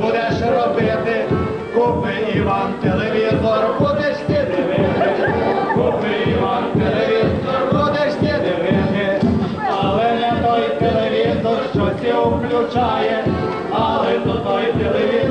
будеш робити, купи Іван, телевізор, будеш ти дивити, купи Іван, телевізор, будеш ти дивити, але не той телевізор, що ці включає, але то той телевізор.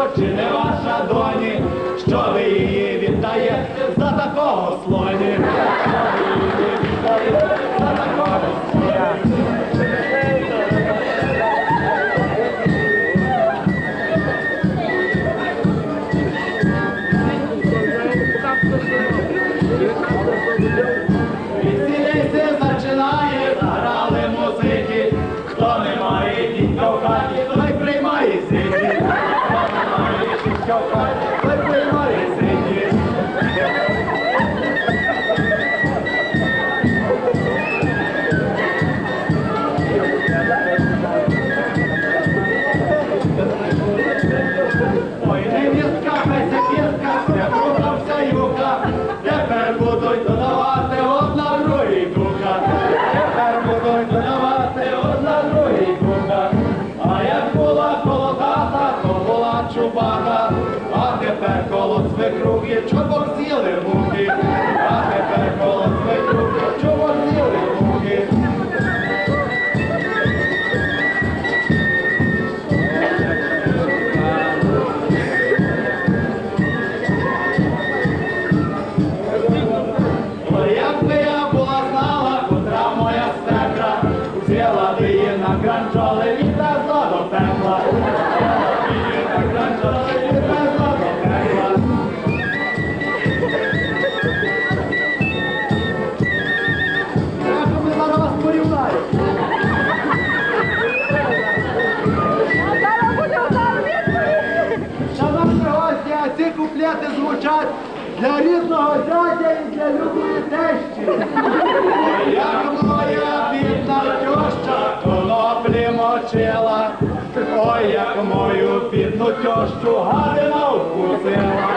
Отче не ваша доні, що ви а тепер коло свекру є чобок з'їли руки. для рідного дядя і для любої тещі. Як моя бідна тьоща коноплі мочила, ой, як мою бідну тьощу гадина вкусила,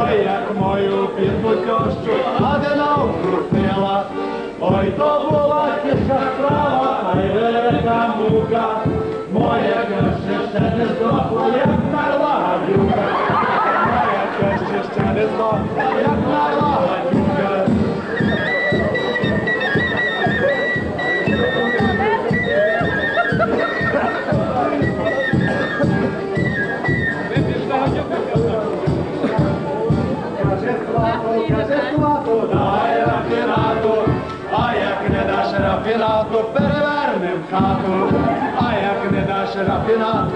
ой, як мою бідну тьощу гадина вкусила, ой, то була тіша справа, ай велика мука, моя тьоща ще не здохла. Rafinat, pervernem hatul, ne da și rafinat,